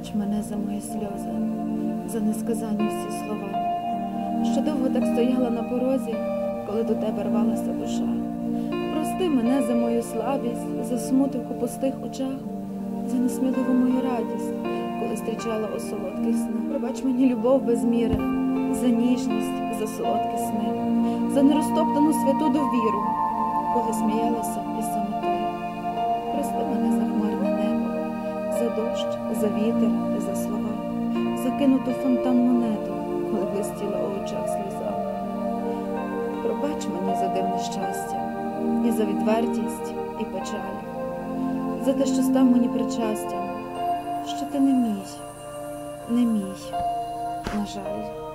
Пробач мене за мої сльози, за несказані всі слова, що довго так стояла на порозі, коли до тебе рвалася душа. Прости мене за мою слабість, за смуток у пустих очах, за несміливу мою радість, коли зустрічала у солодких снах. Пробач мені любов без міри, за ніжність, за солодкі сни, за нерозтоптану святу довіру, за вітер, і за слова, закинуту фонтан монету, коли блистіла у очах сльоза. Пробач мені за дивне щастя, і за відвертість, і печаль, за те, що став мені причастям, що ти не мій, не мій, на жаль.